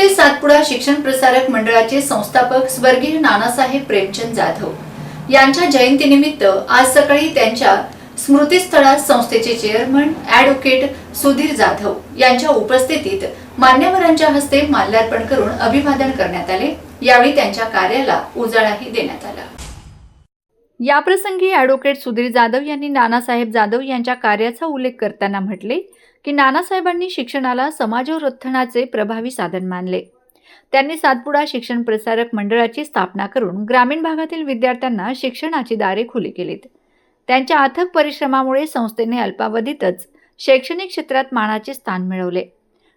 येथे सातपुडा शिक्षण प्रसारक मंडळाचे संस्थापक स्वर्गीय नानासाहेब प्रेमचंद जाधव. यांच्या जयंतीनिमित्त आज सकाळी त्यांच्या स्मृतीस्थळात संस्थेचे चेअरमन ऍडव्होकेट सुधीर जाधव यांच्या उपस्थितीत मान्यवरांच्या हस्ते माल्यार्पण करून अभिवादन करण्यात आले. यावेळी त्यांच्या कार्याला उजाळाही देण्यात आला. याप्रसंगी ॲडव्होकेट सुधीर जाधव यांनी नानासाहेब जाधव यांच्या कार्याचा उल्लेख करताना म्हटले की नानासाहेबांनी शिक्षणाला समाजोत्थानाचे प्रभावी साधन मानले. त्यांनी सातपुडा शिक्षण प्रसारक मंडळाची स्थापना करून ग्रामीण भागातील विद्यार्थ्यांना शिक्षणाची दारे खुली केलीत. त्यांच्या अथक परिश्रमामुळे संस्थेने अल्पावधीतच शैक्षणिक क्षेत्रात मानाचे स्थान मिळवले.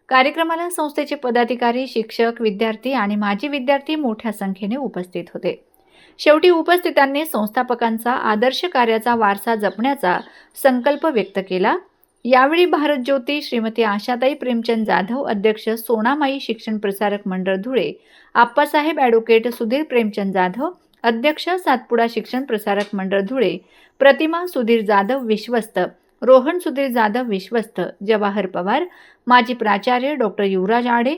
कार्यक्रमाला संस्थेचे पदाधिकारी शिक्षक विद्यार्थी आणि माजी विद्यार्थी मोठ्या संख्येने उपस्थित होते. शेवटी उपस्थितांनी संस्थापकांचा आदर्श कार्याचा वारसा जपण्याचा संकल्प व्यक्त केला. यावेळी भारत ज्योती श्रीमती आशाताई प्रेमचंद जाधव अध्यक्ष सोनामाई शिक्षण प्रसारक मंडळ धुळे आप्पासाहेब ॲडव्होकेट सुधीर प्रेमचंद जाधव अध्यक्ष सातपुडा शिक्षण प्रसारक मंडळ धुळे प्रतिमा सुधीर जाधव विश्वस्त रोहन सुधीर जाधव विश्वस्त जवाहर पवार माजी प्राचार्य doctor Yuvraj Ade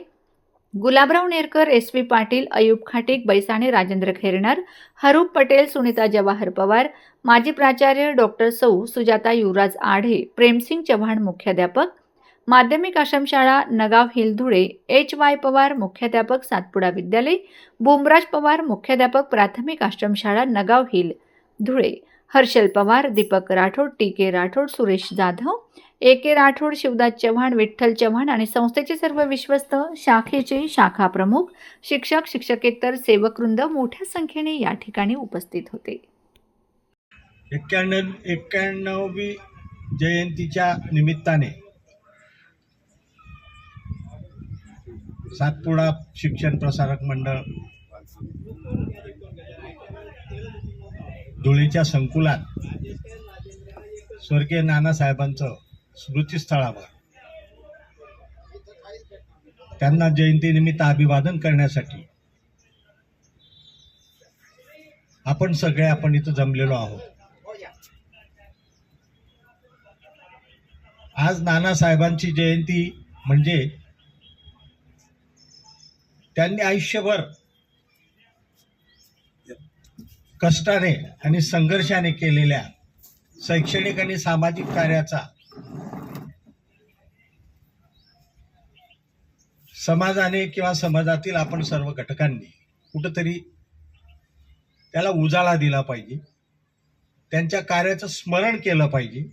Gulabrao Nerkar S P Patil Ayub Khatik Baisane Rajendra Khernar Harup Patel Sunita Jawahar Pawar माजी प्राचार्य डॉक्टर सौ सुजाता युवराज आढे प्रेमसिंग चव्हाण मुख्याध्यापक माध्यमिक आश्रमशाळा Nagaon hill Dhule H Y Pawar मुख्याध्यापक सातपुडा विद्यालय बुमराज पवार मुख्याध्यापक प्राथमिक आश्रमशाळा Nagaon hill Dhule Harshal Pawar Deepak Rathod T K Rathod Suresh Jadhav A K Rathod Shivdas Chavan Vitthal Chavan आणि संस्थेचे सर्व विश्वस्त शाखेचे शाखा प्रमुख शिक्षक शिक्षकेतर सेवकवृंद मोठ्या संख्येने या ठिकाणी उपस्थित होते. एक्क्याण्णव एक्क्याण्णवी जयंतीच्या निमित्ताने सातपुडा शिक्षण प्रसारक मंडळ धुळेच्या संकुलात स्वर्गीय नानासाहेबांचं स्मृतीस्थळावर. त्यांना जयंतीनिमित्त अभिवादन करण्यासाठी आपण सगळे आपण इथं जमलेलो आहोत. आज नानासाहेबांची जयंती म्हणजे त्यांनी आयुष्यभर कष्टाने आणि संघर्षाने केलेल्या शैक्षणिक आणि सामाजिक कार्याचा समाजाने किंवा समाजातील आपण सर्व घटकांनी कुठंतरी त्याला उजाळा दिला पाहिजे. त्यांच्या कार्याचं स्मरण केलं पाहिजे.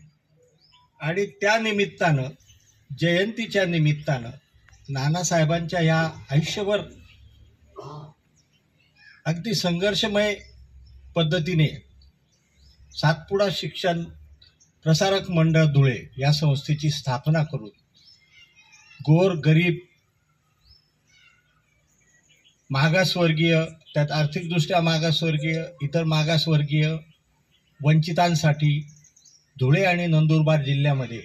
आणि त्या निमित्तानं जयंतीच्या निमित्तानं नानासाहेबांच्या या आयुष्यभर अगदी संघर्षमय पद्धतीने सातपुडा शिक्षण प्रसारक मंडळ धुळे या संस्थेची स्थापना करून गोर गरीब मागासवर्गीय त्यात आर्थिकदृष्ट्या मागासवर्गीय इतर मागासवर्गीय वंचितांसाठी धुळे आणि नंदुरबार जिल्ह्यामध्ये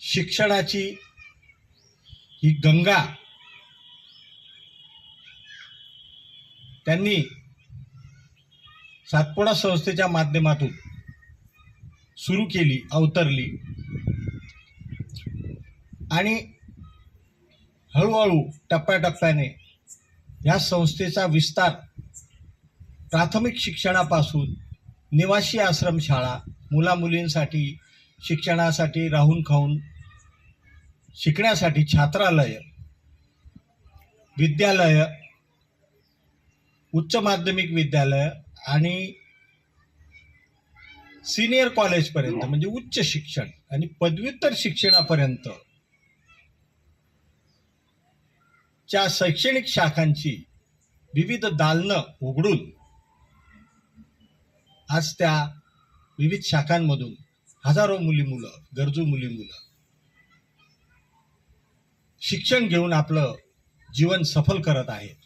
शिक्षणाची ही गंगा त्यांनी सातपुडा संस्थेच्या माध्यमातून सुरू केली अवतरली. आणि हळूहळू टप्प्याटप्प्याने या संस्थेचा विस्तार प्राथमिक शिक्षणापासून निवासी आश्रमशाळा मुलामुलींसाठी शिक्षणासाठी राहून खाऊन शिकण्यासाठी छात्रालय विद्यालय उच्च माध्यमिक विद्यालय आणि सिनियर कॉलेजपर्यंत म्हणजे उच्च शिक्षण आणि पदव्युत्तर शिक्षणापर्यंत च्या शैक्षणिक शाखांची विविध दालनं उघडून आज त्या विविध शाखांमधून हजारो मुली मुलं गरजू मुली मुलं शिक्षण घेऊन आपलं जीवन सफल करत आहेत.